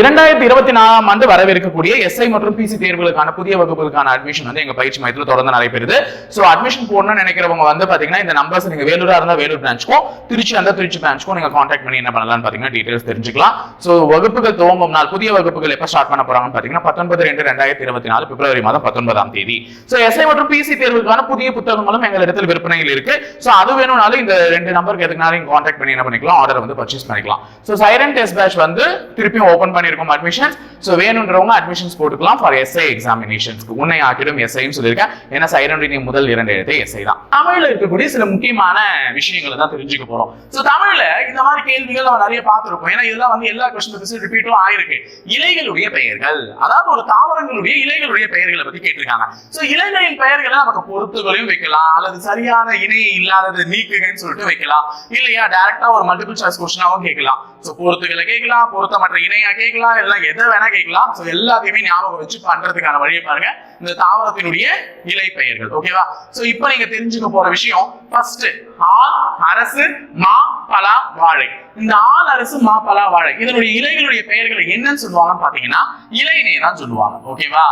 இரண்டாயிரத்தி இருபத்தி நாலாம் ஆண்டு வரவிருக்கக்கூடிய எஸ்ஐ மற்றும் பிசி தேர்வுகளுக்கான புதிய வகுப்புகளுக்கான அட்மிஷன் வந்து எங்க பயிற்சி மையத்தில் தொடர்ந்து நடைபெறுது. சோ அட்மிஷன் போடணும்னு நினைக்கிறவங்க வந்து பாத்தீங்கன்னா இந்த நம்பர்ஸ் நீங்க வேலூரா இருந்தா வேலூர் பிரான்ச்சுக்கும் திருச்சி அந்த திருச்சி பிரான்ச்சுக்கும் நீங்க கான்டாக்ட் பண்ணி என்ன பண்ணலாம்னு பாத்தீங்கன்னா டீடைல்ஸ் தெரிஞ்சுக்கலாம். சோ வகுப்புகள் துவங்கும் நாள் புதிய வகுப்புகள் எப்ப ஸ்டார்ட் பண்ண போறாங்கன்னு பாத்தீங்கன்னா பத்தொன்பது ரெண்டு ரெண்டாயிரத்தி இருபத்தி நாலு பிப்ரவரி மாதம் பத்தொன்பதாம் தேதி. சோ எஸ்ஐ மற்றும் பிசி தேர்வுக்கான புதிய புத்தகங்களும் எங்களிடத்தில் விற்பனையில் இருக்கு. சோ அது வேணும்னாலும் இந்த ரெண்டு நம்பருக்கு எதுக்குனாலும் காண்டாக்ட் கான்டாக்ட் பண்ணி என்ன பண்ணிக்கலாம் ஆர்டர் வந்து பர்ச்சேஸ் பண்ணிக்கலாம். சோ சைரன் டெஸ்ட் பேட்ச் வந்து திருப்பியும் ஓபன் பண்ணியிருக்கோம் அட்மிஷன்ஸ் ஸோ வேணுன்றவங்க அட்மிஷன்ஸ் போட்டுக்கலாம் ஃபார் எஸ்ஐ எக்ஸாமினேஷன்ஸ்க்கு உன்னை ஆக்கிடும் எஸ்ஐன்னு சொல்லியிருக்கேன். ஏன்னா சைரன் முதல் இரண்டு எழுத்து எஸ்ஐ தான். தமிழில் இருக்கக்கூடிய சில முக்கியமான விஷயங்களை தான் தெரிஞ்சுக்க போறோம். ஸோ தமிழ்ல இந்த மாதிரி கேள்விகள் நம்ம நிறைய பார்த்துருக்கோம். ஏன்னா இதெல்லாம் வந்து எல்லா கொஸ்டின் ரிப்பீட்டும் ஆயிருக்கு. இலைகளுடைய பெயர்கள். அதாவது ஒரு தாவரங்களுடைய இலைகளுடைய பெயர்களை பத்தி கேட்டிருக்காங்க. ஸோ இலைகளின் பெயர்களை நமக்கு பொருத்துகளையும் வைக்கலாம். அல்லது சரியான இணை இல்லாதது நீக்குகன்னு சொல்லிட்டு வைக்கலாம். இல்லையா? டைரக்டா ஒரு மல்டிபிள் சாய்ஸ் கொஸ்டினாவும் கேட்கலாம். சோ பொருத்துகளை கேட்கலாம். பொருத்தமற்ற இணையா கேட்கலாம் எல்லாம் எதை வேணா கேட்கலாம். ஸோ எல்லாத்தையுமே ஞாபகம் வச்சு பண்றதுக்கான வழியை பாருங்க. இந்த தாவரத்தினுடைய இலை பெயர்கள் ஓகேவா சோ இப்போ நீங்க தெரிஞ்சுக்க போற விஷயம் ஃபர்ஸ்ட் ஆல் அரசு மா பலா வாழை. இந்த ஆள் அரசு மா பலா வாழை இதனுடைய இலைகளுடைய பெயர்களை என்னன்னு சொல்லுவாங்கன்னு பாத்தீங்கன்னா இலைனே தான் சொல்லுவாங்க ஓகேவா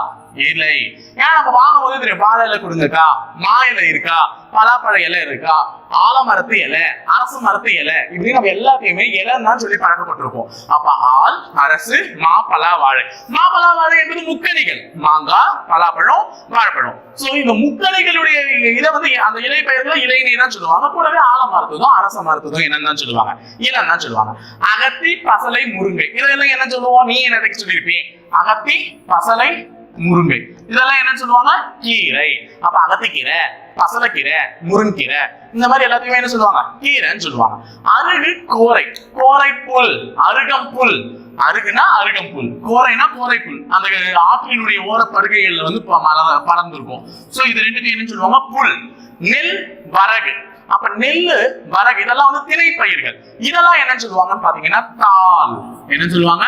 இல்லை. ஏன் நம்ம வாங்கும் போது தெரியும்? வாழை இலை கொடுங்கக்கா மா இலை இருக்கா? பலாப்பழ இலை இருக்கா? ஆலமரத்து இலை அரசு மரத்து இலை இப்படி நம்ம எல்லாத்தையுமே இலைன்னு சொல்லி பழக்கப்பட்டிருப்போம். அப்ப ஆல் அரசு மா பலா வாழை. மா பலா வாழை என்பது முக்கணிகள். மாங்காய் பலாப்பழம் வாழைப்பழம். சோ இந்த முக்கணிகளுடைய இதை வந்து அந்த இலை பெயர்களை இலைநீ தான் சொல்லுவாங்க. கூடவே ஆலமரத்துதும் அரச மரத்துதும் என்னன்னு தான் சொல்லுவாங்க. இளம் தான் சொல்லுவாங்க. அகத்தி பசலை முருங்கை. இதெல்லாம் என்ன சொல்லுவோம்? நீ என்னதுக்கு சொல்லியிருப்பீங்க அகத்தி பசலை முருங்கை. இதெல்லாம் என்னன்னு சொல்லுவாங்க? கீரை. அப்ப அகத்திக்கீரை பசலக்கீரை முருங்கீரை இந்த மாதிரி எல்லாத்தையுமே என்ன சொல்லுவாங்க? கீரைன்னு சொல்லுவாங்க. அருகு கோரை. கோரை புல் அருகம் புல் அருகுனா அருகம் புல் கோரைனா கோரை புல் அந்த ஆற்றினுடைய ஓரப்படுகைகள்ல வந்து ப- பறந்துருக்கும் சோ இது ரெண்டுத்தையும் என்ன சொல்லுவாங்க? புல். நெல் வரகு. அப்ப நெல்லு வரகு இதெல்லாம் வந்து திணைப்பயிர்கள். இதெல்லாம் என்ன சொல்லுவாங்கன்னு பாத்தீங்கன்னா தால் என்ன சொல்லுவாங்க?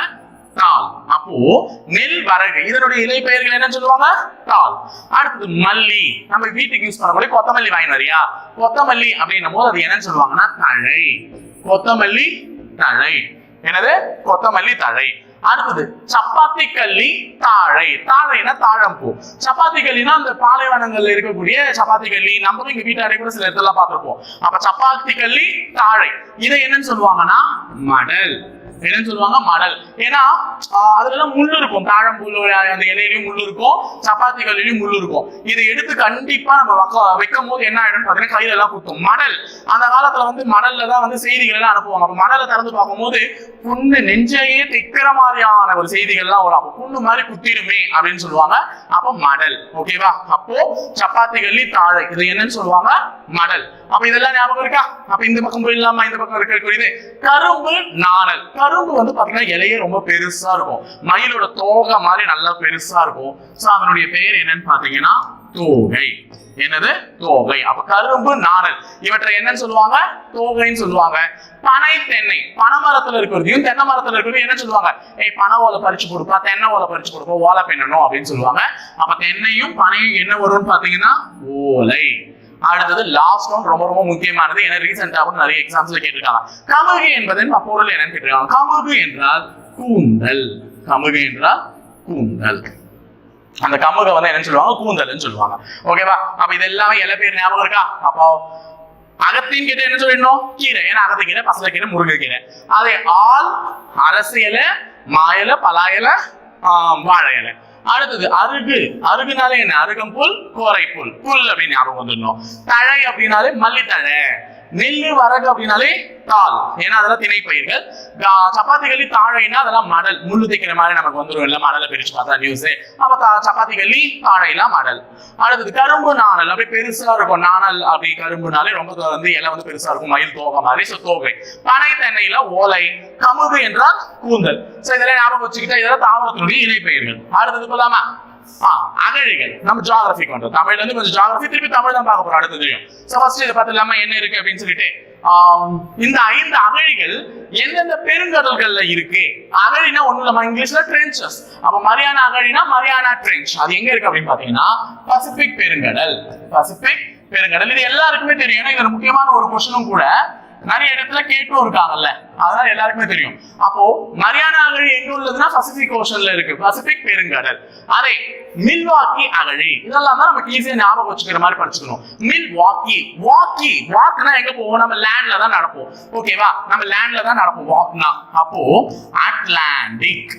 தால் அப்போ நெல் வரகு இதனுடைய இலை பெயர்கள் என்ன சொல்லுவாங்க? தால் அடுத்தது மல்லி. நம்ம வீட்டுக்கு யூஸ் பண்ணக்கூடிய கொத்தமல்லி வாங்கி வரியா? கொத்தமல்லி அப்படின்னும் போது அது என்னன்னு சொல்லுவாங்கன்னா? தழை. கொத்தமல்லி தழை. என்னது? கொத்தமல்லி தழை. அடுத்தது சப்பாத்தி கல்லி தாழை. தாழைனா தாழம்பூ சப்பாத்தி கல்லினா அந்த பாலைவனங்கள்ல இருக்கக்கூடிய சப்பாத்தி கல்லி. நம்மளும் இங்க வீட்டாடை கூட சில இடத்துல பார்த்திருப்போம். அப்ப சப்பாத்தி கல்லி தாழை. இதை என்னன்னு சொல்லுவாங்கன்னா? மடல். என்னன்னு சொல்லுவாங்க மடல் ஏன்னா அதுலலாம் அதுல இருக்கும். தாழம்பூல அந்த இலையிலையும் முள் இருக்கும். சப்பாத்தி கல்லிலையும் முள் இருக்கும். இதை எடுத்து கண்டிப்பா நம்ம வைக்க வைக்கும் போது என்ன ஆயிடும் பாத்தீங்கன்னா கையில எல்லாம் குத்தும். மடல் அந்த காலத்துல வந்து மடல்ல தான் வந்து செய்திகள் எல்லாம் அனுப்புவாங்க. அப்ப மடலை திறந்து பார்க்கும்போது புண்ணு நெஞ்சையே தைக்கிற மாதிரியான ஒரு செய்திகள்லாம் வரும். அப்போ புண்ணு மாதிரி குத்திடுமே அப்படின்னு சொல்லுவாங்க. அப்போ மடல் ஓகேவா அப்போ சப்பாத்தி கல்லி தாழை. இது என்னன்னு சொல்லுவாங்க? மடல் அப்ப இதெல்லாம் ஞாபகம் இருக்கா? அப்ப இந்த பக்கம் போயிடலாமா? இந்த பக்கம் இருக்கக்கூடியது கரும்பு நாணல். கரும்பு வந்து பாத்தீங்கன்னா இலையே ரொம்ப பெருசா இருக்கும். மயிலோட தோகை மாதிரி நல்லா பெருசா இருக்கும். சோ அதனுடைய பெயர் என்னன்னு பாத்தீங்கன்னா தோகை. என்னது? தோகை. அப்ப கரும்பு நாணல் இவற்றை என்னன்னு சொல்லுவாங்க? தோகைன்னு சொல்லுவாங்க. பனை தென்னை. பனை மரத்துல இருக்கிறதையும் தென்னை மரத்துல இருக்கிறதையும் என்ன சொல்லுவாங்க? ஏய் பனை ஓலை பறிச்சு கொடுப்பா தென்னை ஓலை பறிச்சு கொடுப்பா ஓலை பின்னணும் அப்படின்னு சொல்லுவாங்க. அப்ப தென்னையும் பனையும் என்ன வரும்னு பாத்தீங்கன்னா ஓலை. அடுத்தது லாஸ்ட் ஒன் ரொம்ப ரொம்ப முக்கியமானது ஏன்னா ரீசெண்டாக கூட நிறைய எக்ஸாம்ஸ்ல கேட்டிருக்காங்க. கமுகு என்பதன் பொருள் என்னன்னு கேட்டிருக்காங்க. கமுகு என்றால் கூந்தல். கமுகு என்றால் கூந்தல். அந்த கமுக வந்து என்னன்னு சொல்லுவாங்க? கூந்தல்னு சொல்லுவாங்க. ஓகேவா அப்ப இது எல்லாமே இலை பேர் ஞாபகம் இருக்கா? அப்போ அகத்தின் கிட்ட என்ன சொல்லிடணும்? கீரை ஏன்னா அகத்து கீரை பசல கீரை முருங்கை கீரை அதே ஆள் அரசியல மாயல பலாயல பலா ஆஹ், வாழை அடுத்தது அருகு. அருகுனாலே என்ன? அருகம் புல் கோரை புல் புல் அப்படின்னு ஞாபகம் வந்துடணும். தழை அப்படின்னாலே மல்லித்தழை. நெல்லு வரகு அப்படின்னாலே தால் ஏன்னா அதெல்லாம் திணைப்பயிர்கள். சப்பாத்தி கல்லி தாழைனா அதெல்லாம் மடல். முள்ளு தைக்கிற மாதிரி நமக்கு வந்துடும் இல்ல மடலை பிரிச்சு பார்த்தா நியூஸ் அப்ப தா- சப்பாத்தி கல்லி தாழைலாம் மடல். அடுத்தது கரும்பு நாணல். அப்படி பெருசா இருக்கும். நாணல் அப்படி கரும்புனாலே ரொம்ப வந்து இலை வந்து பெருசா இருக்கும். மயில் தோகை மாதிரி. சோ தோகை. பனை தென்னையில ஓலை. கமுகு என்றால் கூந்தல். சோ இதெல்லாம் ஞாபகம் வச்சுக்கிட்டா இதெல்லாம் தாவரத்தினுடைய இலை அடுத்தது போலாமா அகழிகள் நம்ம ஜியாகிரபிக்கு வந்தோம் தமிழ்ல இருந்து கொஞ்சம் ஜியாகிரபி திருப்பி தமிழ் தான் பார்க்க போறோம் அடுத்ததையும் சோ ஃபர்ஸ்ட் இதை பார்த்துலாமா என்ன இருக்கு அப்படின்னு சொல்லிட்டு இந்த ஐந்து அகழிகள் எந்தெந்த பெருங்கடல்கள்ல இருக்கு அகழினா ஒண்ணு இல்லாம இங்கிலீஷ்ல ட்ரென்ச்சஸ் அப்ப மரியானா அகழினா மரியானா ட்ரென்ச் அது எங்க இருக்கு அப்படின்னு பாத்தீங்கன்னா பசிபிக் பெருங்கடல் பசிபிக் பெருங்கடல் இது எல்லாருக்குமே தெரியும் ஏன்னா இது முக்கியமான ஒரு கொஸ்டினும் கூட நிறைய இடத்துல கேட்டும் இருக்காங்கல்ல. அதனால எல்லாருக்குமே தெரியும். அப்போ மரியானா அகழி எங்க உள்ளதுன்னா பசிபிக் ஓஷன்ல இருக்கு. பசிபிக் பெருங்கடல். அதே மில்வாக்கி அகழி. இதெல்லாம் தான் நமக்கு ஈஸியா ஞாபகம் வச்சுக்கிற மாதிரி படிச்சுக்கணும். மில் வாக்கி வாக்கி வாக்னா எங்க போவோம்? நம்ம லேண்ட்ல தான் நடப்போம். ஓகேவா நம்ம லேண்ட்ல தான் நடப்போம். வாக்னா அப்போ அட்லாண்டிக்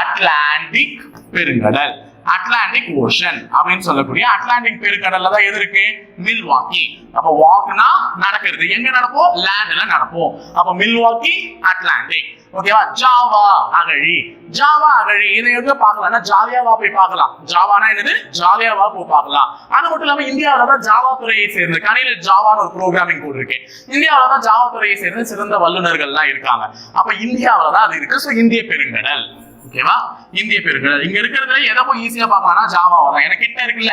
அட்லாண்டிக் பெருங்கடல். அட்லாண்டிக் ஓஷன் அப்படின்னு சொல்லக்கூடிய அட்லாண்டிக் பெருங்கடல்ல தான் எது இருக்கு? மில்வாக்கி அப்ப வாக்னா நடக்கிறது. எங்க நடப்போம்? லேண்ட்ல நடப்போம். அப்ப மில்வாக்கி அட்லாண்டிக் ஓகேவா ஜாவா அகழி. ஜாவா அகழி. இதை எங்க பார்க்கலாம்னா ஜாலியாவா போய் பார்க்கலாம். ஜாவானா என்னது? ஜாலியாவா போய் பார்க்கலாம். அது மட்டும் இல்லாம இந்தியாவில தான் ஜாவா துறையை சேர்ந்து கணில ஜாவான்னு ஒரு ப்ரோக்ராமிங் கூட இருக்கு. இந்தியாவில தான் ஜாவா துறையை சேர்ந்து சிறந்த வல்லுநர்கள்லாம் இருக்காங்க. அப்ப இந்தியாவில தான் அது இருக்கு. ஸோ இந்திய பெருங்கடல். ஓகேவா? இந்திய பெருங்கடல் இங்க இருக்கிறதுல எதை போய் ஈஸியா பார்க்கலாம்னா ஜாவாவை தான். எனக்கு கிட்ட இருக்குல்ல.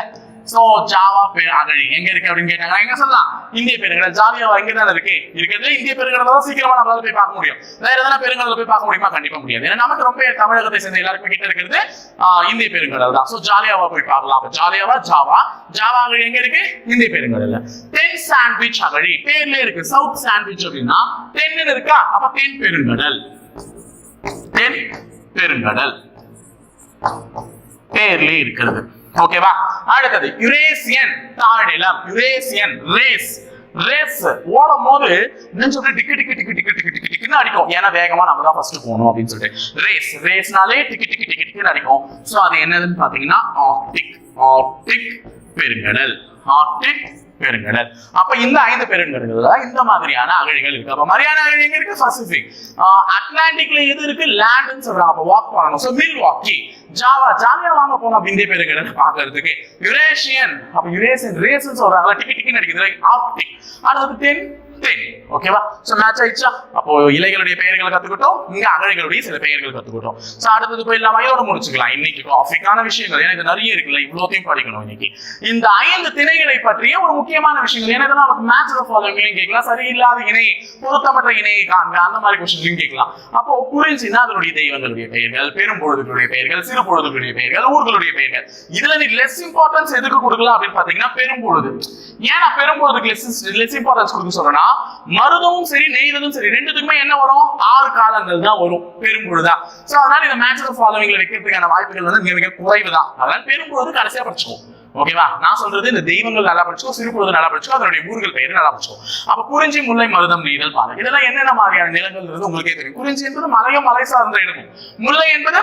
சோ ஜாவா பெரு அகழி. எங்க இருக்கு அப்படின்னு கேட்டாங்க எங்க சொல்லலாம். இந்திய பெருங்கடல் ஜாலியாவா எங்க தானே இருக்கு. இருக்கிறதுல இந்திய பெருங்கடல தான் சீக்கிரமா நம்மளால போய் பார்க்க முடியும். வேற எதனா பெருங்கடல போய் பார்க்க முடியுமா? கண்டிப்பா முடியாது. ஏன்னா நமக்கு ரொம்ப தமிழகத்தை சேர்ந்த எல்லாருமே கிட்ட இருக்கிறது இந்திய பெருங்கடல் தான். சோ ஜாலியாவா போய் பார்க்கலாம். ஜாலியாவா ஜாவா ஜாவா அகழி எங்க இருக்கு? இந்திய பெருங்கடல்ல தென் சாண்ட்விச் அகழி. பேர்ல இருக்கு. சவுத் சாண்ட்விச் அப்படின்னா தென்னு இருக்கா? அப்ப தென் பெருங்கடல். தென் பெருங்கடல். பேர்ல இருக்கிறது. ஓகேவா அடுத்தது யுரேசியன் தாழ்நிலம். யுரேசியன் ரேஸ் ரேஸ் ஓடும் போது நெஞ்சோட டிக்கு டிக்கு டிக்கு டிக்கு டிக்கு டிக்கு டிக்குன்னு அடிக்கும். ஏன்னா வேகமா நம்ம தான் ஃபர்ஸ்ட் போகணும் அப்படின்னு சொல்லிட்டு. ரேஸ் ரேஸ்னாலே டிக்கு டிக்கு டிக்கு டிக்குன்னு அடிக்கும். ஸோ அது என்னதுன்னு பாத்தீங்கன்னா ஆர்டிக் ஆர்டிக் பெருங்கடல். ஆர்டிக் பெருங்கடல். அப்ப இந்த ஐந்து பெருங்கடல்ல இந்த மாதிரியான அகழிகள் இருக்கு. அப்ப மரியான அகழி எங்க இருக்கு? பசிபிக் அட்லாண்டிக்ல எது இருக்கு? லேண்ட்னு சொல்றாங்க. அப்ப வாக் பண்ணணும். சோ மில் வாக்கி ஜாவா ஜாலியா வாங்க போனோம் இந்திய பெருங்கடல் பாக்குறதுக்கு யுரேஷியன் அப்ப யுரேஷியன் ரேஸ்னு சொல்றாங்க டிக்கி டிக்கி நடிக்கிறது ஆர்டிக் அடுத்தது தென் ஓகேவா சோ மேட்ச் ஆயிடுச்சா? அப்போ இலைகளுடைய பெயர்களை கத்துக்கிட்டோம் இங்க அகழிகளுடைய சில பெயர்கள் கத்துக்கிட்டோம். சோ அடுத்தது போயிடலாம் இதோட முடிச்சுக்கலாம். இன்னைக்கு டாபிக்கான விஷயங்கள். ஏன்னா இது நிறைய இருக்குல்ல இவ்வளோத்தையும் படிக்கணும் இன்னைக்கு. இந்த ஐந்து திணைகளை பற்றிய ஒரு முக்கியமான விஷயங்கள். ஏன்னா நமக்கு மேட்ச் ஆஃப் ஃபாலோவிங்லையும் கேட்கலாம். சரியில்லாத இணை பொருத்தமற்ற இணையை காண்க. அந்த மாதிரி கொஸ்டின்லையும் கேட்கலாம். அப்போ குறிஞ்சின்னா அதனுடைய தெய்வங்களுடைய பெயர்கள் பெரும்பொழுதுகளுடைய பெயர்கள் சிறு பொழுதுகளுடைய பெயர்கள் ஊர்களுடைய பெயர்கள். இதுல நீ லெஸ் இம்பார்ட்டன்ஸ் எதுக்கு கொடுக்கலாம் அப்படின்னு பாத்தீங்கன்னா பெரும்பொழுது. ஏன் நான் பெரும்பொழுதுக்கு லெஸ் கொடுக்க சொல்றேன்னா மருதமும் சரி நெய்ததும் சரி ரெண்டுத்துக்குமே என்ன வரும்? ஆறு காலங்கள் தான் வரும் பெரும்பொழுதா சோ அதனால இந்த மேட்ச் ஆஃப் ஃபாலோவிங்ல வைக்கிறதுக்கான வாய்ப்புகள் வந்து மிக மிக குறைவு தான் அதனால பெரும்பொழுது கடைசியா படிச்சுக்கோ ஓகேவா நான் சொல்றது இந்த தெய்வங்கள் நல்லா படிச்சோம் சிறுபொழுது நல்லா படிச்சோம் அதனுடைய ஊர்கள் பெயர் நல்லா படிச்சோம் அப்ப குறிஞ்சி முல்லை மருதம் நெய்தல் பாலை இதெல்லாம் என்னென்ன மாதிரியான நிலங்கள் உங்களுக்கே தெரியும். குறிஞ்சி என்பது மலையும் மலை சார்ந்த இடமும். முல்லை என்பது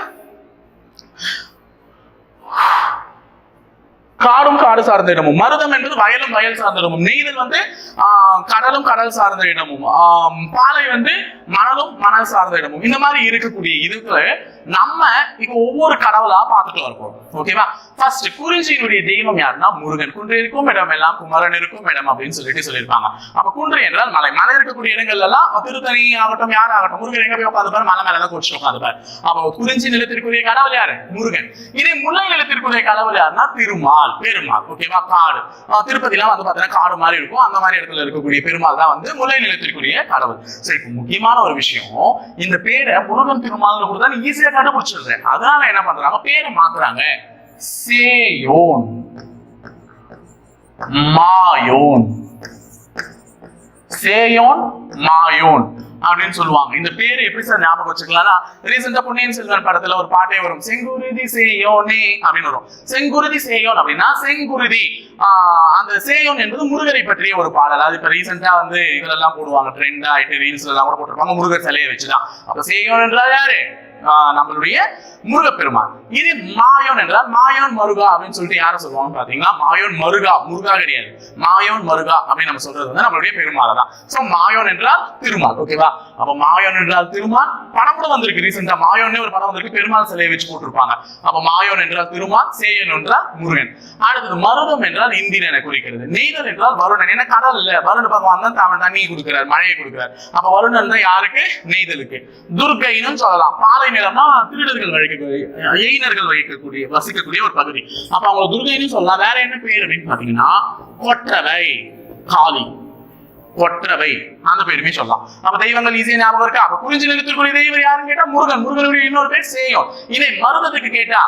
காடும் காடு சார்ந்த இடமும் மருதம் என்பது வயலும் வயல் சார்ந்த இடமும் நெய்தல் வந்து ஆஹ், கடலும் கடல் சார்ந்த இடமும் பாலை வந்து மணலும் மணல் சார்ந்த இடமும் இந்த மாதிரி இருக்கக்கூடிய இதுக்கு நம்ம இப்ப ஒவ்வொரு கடவுளா பார்த்துட்டு வரப்போம் ஓகேவா ஃபர்ஸ்ட் குறிஞ்சியினுடைய தெய்வம் யாருன்னா முருகன். குன்று இருக்கும் இடம் எல்லாம் குமரன் இருக்கும் இடம் அப்படின்னு சொல்லிட்டு சொல்லியிருப்பாங்க. அப்ப குன்று என்றால் மலை. மலை இருக்கக்கூடிய இடங்கள்ல எல்லாம் திருத்தணி ஆகட்டும் யார் ஆகட்டும் முருகன் எங்க போய் உட்காந்துப்பாரு மலை மேலதான் குறிச்சு உட்காந்துப்பாரு அப்போ குறிஞ்சி நிலத்திற்குரிய கடவுள் யாரு? முருகன். இதே முல்லை நிலத்திற்குரிய கடவுள் யாருன்னா திருமால். பெருமாள் ஓகேவா காடு. ஆஹ் திருப்பதிலாம் வந்து பார்த்தீங்கன்னா காடு மாதிரி இருக்கும். அந்த மாதிரி இடத்துல இருக்கக்கூடிய பெருமாள் தான் வந்து முல்லை நிலத்திற்குரிய கடவுள். சரி இப்போ முக்கியமான ஒரு விஷயம் இந்த பேரை முருகன் திருமால்னு கூட தான் ஈஸியாக கண்டுபிடிச்சிடுறேன். அதனால என்ன பண்றாங்க? பேரை மாத்துறாங்க. சேயோன். மாயோன். சேயோன் மாயோன். அப்படின்னு சொல்லுவாங்க. இந்த பேரு எப்படி சார் ஞாபகம் வச்சுக்கலாம்னா ரீசெண்டா பொன்னியின் செல்வன் படத்துல ஒரு பாட்டே வரும். செங்குருதி சேயோனே அப்படின்னு வரும். செங்குருதி சேயோன் அப்படின்னா செங்குருதி ஆஹ் அந்த சேயோன் என்பது முருகரை பற்றிய ஒரு பாடல். அது இப்ப ரீசெண்டா வந்து இதெல்லாம் போடுவாங்க. ட்ரெண்ட் ஆயிட்டு ரீல்ஸ் எல்லாம் கூட போட்டிருப்பாங்க. முருகர் சிலையை வச்சுதான். அப்ப சேயோன் என்றால் யாரு? நம்மளுடைய முருகப்பெருமான். இது மாயோன் என்றால் மாயோன் மருகா அப்படின்னு சொல்லிட்டு யாரை சொல்லுவாங்க பாத்தீங்கன்னா மாயோன் மருகா முருகா கிடையாது. மாயோன் மருகா அப்படின்னு நம்ம சொல்றது வந்து நம்மளுடைய பெருமாள் தான். சோ மாயோன் என்றால் திருமால் ஓகேவா அப்ப மாயோன் என்றால் திருமால். படம் கூட வந்திருக்கு ரீசெண்டா மாயோன்னே ஒரு படம் வந்திருக்கு. பெருமாள் சிலையை வச்சு போட்டிருப்பாங்க. அப்ப மாயோன் என்றால் திருமால் சேயன் என்றால் முருகன். அடுத்தது மருதம் என்றால் இந்திரன் என குறிக்கிறது. நெய்தல் என்றால் வருணன். ஏன்னா கடல் இல்ல. வருண பகவான் தான் தமிழ் தண்ணியை கொடுக்கிறார் மழையை கொடுக்கிறார். அப்ப வருணன் தான் யாருக்கு? நெய்தலுக்கு. துர்க்கைன்னு சொல்லலாம். பாலை நிலம்னா திருடர்கள் வகிக்கக்கூடிய எயினர்கள் வகிக்கக்கூடிய வசிக்கக்கூடிய ஒரு பகுதி. அப்ப அவங்க துர்கைன்னு சொல்லலாம் வேற என்ன பேர் அப்படின்னு பாத்தீங்கன்னா கொற்றவை காளி. ஒற்றவை. அந்த பேருமே சொல்லலாம். அப்ப தெய்வங்கள் ஈஸியா ஞாபகம் இருக்கா? அப்ப குறிஞ்சி நிலத்திற்குரிய தெய்வம் யாருன்னு கேட்டா முருகன். முருகனுடைய இன்னொரு பேர் செய்யும் இதை மருதத்துக்கு கேட்டா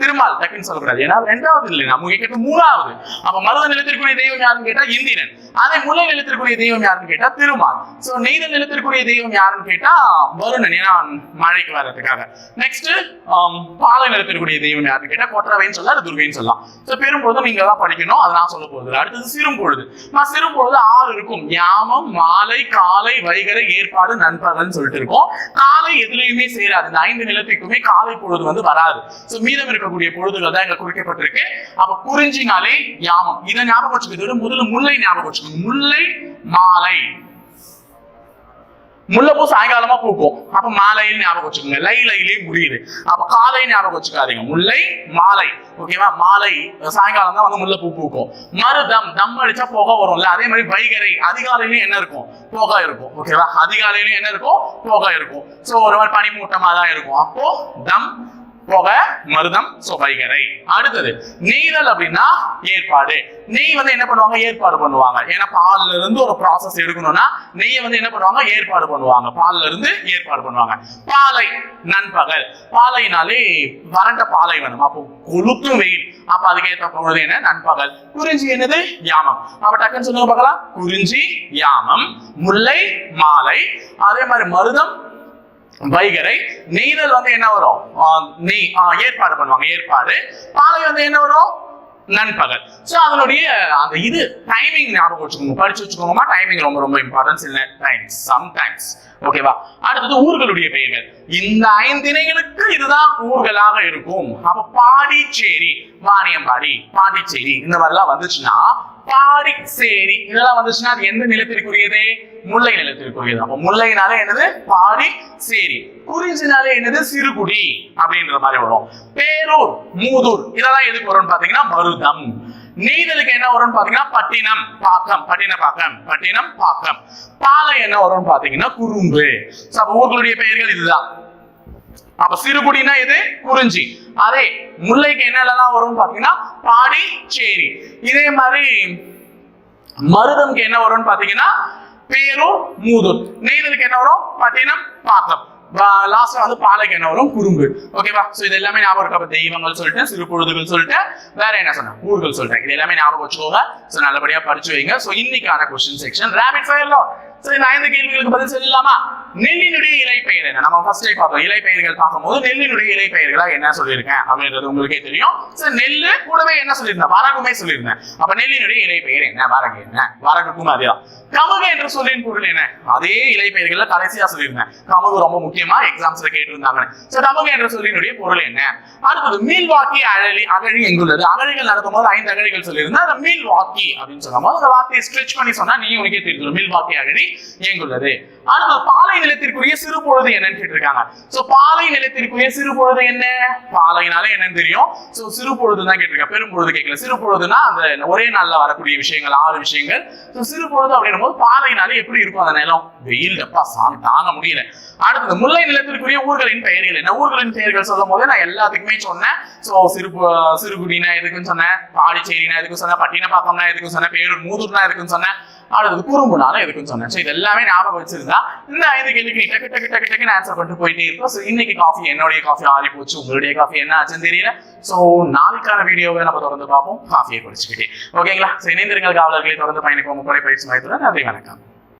திருமால் டக்குன்னு சொல்லக்கூடாது. ஏன்னா ரெண்டாவது இல்லை நம்ம கேட்கறது மூணாவது. அப்ப மருத நிலத்திற்குரிய தெய்வம் யாருன்னு கேட்டா இந்திரன். அதே முல்லை நிலத்திற்குரிய தெய்வம் யாருன்னு கேட்டா திருமால். சோ நெய்த நிலத்திற்குரிய தெய்வம் யாருன்னு கேட்டா வருணன். ஏன்னா மழைக்கு வர்றதுக்காக. நெக்ஸ்ட் um, பாலை நிலத்திற்குரிய தெய்வம் யாருன்னு கேட்டா கொற்றவைன்னு சொல்லலாம் அது துர்கைன்னு சொல்லலாம். சோ பெரும்பொழுது நீங்க தான் படிக்கணும். அதை நான் சொல்ல போகுது அடுத்தது சிறும் பொழுது. நான் சிறும் பொழுது ஆறு இருக்கும். ஞாபகம் மாலை காலை வைகரை ஏற்பாடு நண்பகல்னு சொல்லிட்டு இருக்கோம். காலை எதுலையுமே சேராது. இந்த ஐந்து நிலத்துக்குமே காலை பொழுது வந்து வராது. சோ மீதம் இருக்கக்கூடிய பொழுதுகள் தான் இங்க குறிக்கப்பட்டிருக்கு. அப்ப குறிஞ்சினாலே யாமம். இதை ஞாபகம் வச்சுக்கிறத முதல்ல முல்லை ஞாபகம் வச்சுக்கோங்க முல்லை மாலை. முல்லைப்பூ சாயங்காலமா பூக்கும். அப்ப மாலைன்னு ஞாபகம் வச்சுக்கோங்க. லை லைலே முடியுது. அப்ப காலை ஞாபகம் வச்சுக்காதீங்க. முல்லை மாலை. ஓகேவா மாலை சாயங்காலம் தான் வந்து முல்லைப்பூ பூக்கும். மருதம் தம். அடிச்சா புகை வரும்ல. அதே மாதிரி வைகரை. அதிகாலையிலும் என்ன இருக்கும்? புகை இருக்கும். ஓகேவா அதிகாலையிலும் என்ன இருக்கும்? புகை இருக்கும். சோ ஒரு மாதிரி பனிமூட்டமா தான் இருக்கும். அப்போ தம் புகை மருதம் சுவைகரை அடுத்தது நெய்தல் அப்படின்னா ஏற்பாடு. நெய் வந்து என்ன பண்ணுவாங்க? ஏற்பாடு பண்ணுவாங்க. ஏன்னா பால்ல இருந்து ஒரு ப்ராசஸ் எடுக்கணும்னா நெய்யை வந்து என்ன பண்ணுவாங்க? ஏற்பாடு பண்ணுவாங்க. பால்ல இருந்து ஏற்பாடு பண்ணுவாங்க. பாலை நண்பகல். பாலைனாலே வறண்ட பாலை வேணும். அப்போ கொளுத்தும் வெயில். அப்ப அதுக்கேற்ற பொழுது என்ன? நண்பகல். குறிஞ்சி என்னது? யாமம். அப்ப டக்குன்னு சொல்லுங்க பார்க்கலாம். குறிஞ்சி யாமம் முல்லை மாலை. அதே மாதிரி மருதம் வைகரை நெய்தல் வந்து என்ன வரும்? ஆஹ் நெய் ஏற்பாடு பண்ணுவாங்க ஏற்பாடு. பாலை வந்து என்ன வரும்? நண்பகல். சோ அதனுடைய அந்த இது டைமிங் ஞாபகம் வச்சுக்கோங்க படிச்சு வச்சுக்கோங்கம்மா. டைமிங் ரொம்ப ரொம்ப இம்பார்ட்டன்ஸ் இல்லை டைம்ஸ் சம்டைம்ஸ் ஓகேவா அடுத்தது ஊர்களுடைய பெயர்கள். இந்த ஐந்துணைகளுக்கு இதுதான் ஊர்களாக இருக்கும். அப்ப பாடிச்சேரி வாணியம்பாடி பாண்டிச்சேரி இந்த மாதிரிலாம் வந்துச்சுன்னா பாடிச்சேரி இதெல்லாம் வந்துச்சுன்னா அது எந்த நிலத்திற்குரியது? முல்லை நிலத்திற்குரியது. அப்ப முல்லைனாலே என்னது? பாடி சேரி என்னது? சிறுகுடி அப்படின்ற மாதிரி வரும். பேரூர் மூதூர் இதெல்லாம் எதுக்கு வரும்னு பாத்தீங்கன்னா மருதம். நெய்தலுக்கு என்ன வரும்னு பாத்தீங்கன்னா பட்டினம் பாக்கம் பட்டின பாக்கம் பட்டினம் பாக்கம். பாலை என்ன வரும்னு பாத்தீங்கன்னா குறும்பு. So, அப்ப ஊர்களுடைய பெயர்கள் இதுதான். அப்ப சிறுகுடினா எது? குறிஞ்சி. அதே முல்லைக்கு என்னெல்லாம் வரும்னு பாத்தீங்கன்னா பாடி சேரி. இதே மாதிரி மருதம்க்கு என்ன வரும்னு பாத்தீங்கன்னா பேரும் மூதூர். நெய்தலுக்கு என்ன வரும்? பட்டினம் பாக்கம். லாஸ்ட்ல வந்து பாலைக்கு என்ன வரும் குறும்பு. ஓகேவா சோ இது எல்லாமே ஞாபகம் இருக்க? தெய்வங்கள் சொல்லிட்டு சிறு பொழுதுகள் சொல்லிட்டு வேற என்ன சொன்னேன் ஊர்கள் சொல்லிட்டேன் இது எல்லாமே ஞாபகம் வச்சுக்கோங்க. சோ நல்லபடியா படிச்சு வைங்க. சோ இன்னைக்கான கொஸ்டின் செக்ஷன் ரேபிட் ஃபயர்ல சோ இந்த ஐந்து கேள்விகளுக்கு பதில் சொல்லலாமா? நெல்லினுடைய இலைப்பெயர் என்ன? நம்ம ஃபர்ஸ்ட் டைம் பார்த்தோம் இலைப்பெயர்கள் பார்க்கும்போது நெல்லினுடைய இலைப்பெயர்களா என்ன சொல்லியிருக்கேன்? அப்படின்றது உங்களுக்கே தெரியும். சரி நெல்லு கூடவே என்ன சொல்லியிருந்தேன்? வரகுமே சொல்லியிருந்தேன். அப்ப நெல்லினுடைய இலைப்பெயர் என்ன? வரகு என்ன? வரகுக்கும் அதேதான் கமுகு என்ற சொல்லின் பொருள் என்ன? அதே இலை கடைசியா சொல்லியிருந்தேன். கமுகு ரொம்ப முக்கியமா எக்ஸாம்ஸ்ல கேட்டிருந்தாங்க. சோ கமுகு என்ற சொல்லினுடைய பொருள் என்ன? அடுத்தது மீள்வாக்கி அழலி அகழி எங்குள்ளது? அகழிகள் நடக்கும் போது ஐந்து அகழிகள் சொல்லியிருந்தேன். அந்த மீள்வாக்கி அப்படின்னு சொல்லும் போது அந்த வார்த்தையை ஸ்ட்ரெச் பண்ணி சொன்னா நீ உனக்கே தெரிஞ்சிடும். மீள்வாக்கி அழலி இயங்குள்ளது அடுத்தது பாலை நிலத்திற்குரிய சிறு பொழுது என்னன்னு கேட்டிருக்காங்க. சோ பாலை நிலத்திற்குரிய சிறு பொழுது என்ன? பாலைனாலே என்னன்னு தெரியும். சோ சிறு பொழுது தான் கேட்டிருக்காங்க. பெரும் பொழுது கேட்கல. சிறு பொழுதுனா அந்த ஒரே நாள்ல வரக்கூடிய விஷயங்கள் ஆறு விஷயங்கள். சோ சிறு பொழுது அப்படின்னும் போது பாலைனாலே எப்படி இருக்கும்? அந்த நிலம் வெயில் எப்பா சாமி தாங்க முடியல. அடுத்தது முல்லை நிலத்திற்குரிய ஊர்களின் பெயர்கள் என்ன? ஊர்களின் பெயர்கள் சொல்லும் போது நான் எல்லாத்துக்குமே சொன்னேன். சோ சிறு சிறுகுடினா எதுக்குன்னு சொன்னேன். பாடிச்சேரினா எதுக்கும் சொன்னேன். பட்டினப்பாக்கம்னா எதுக்கும் சொன்னேன். பேரூர் மூதூர்னா எதுக்குன்னு சொன்னேன். அடுத்தது குறும்புனாலும் எதுக்குன்னு சொன்னேன் ஸோ இது எல்லாமே ஞாபகம் வச்சிருந்தா இந்த ஐந்து கேள்விக்கு நீ டக்கு டக்கு டக்கு டக்குன்னு ஆன்சர் பண்ணிட்டு போயிட்டே இருக்கும் ஸோ இன்னைக்கு காஃபி என்னுடைய காஃபி ஆறி போச்சு. உங்களுடைய காஃபி என்ன ஆச்சுன்னு தெரியல. ஸோ நாளைக்கான வீடியோவை நம்ம தொடர்ந்து பார்ப்போம். காஃபியை குடிச்சுக்கிட்டே. ஓகேங்களா ஸோ இணைந்திருங்கள் காவலர்களை. தொடர்ந்து பயணிப்போம். உங்களுடைய பயிற்சி மையத்துடன் நன்றி வணக்கம்.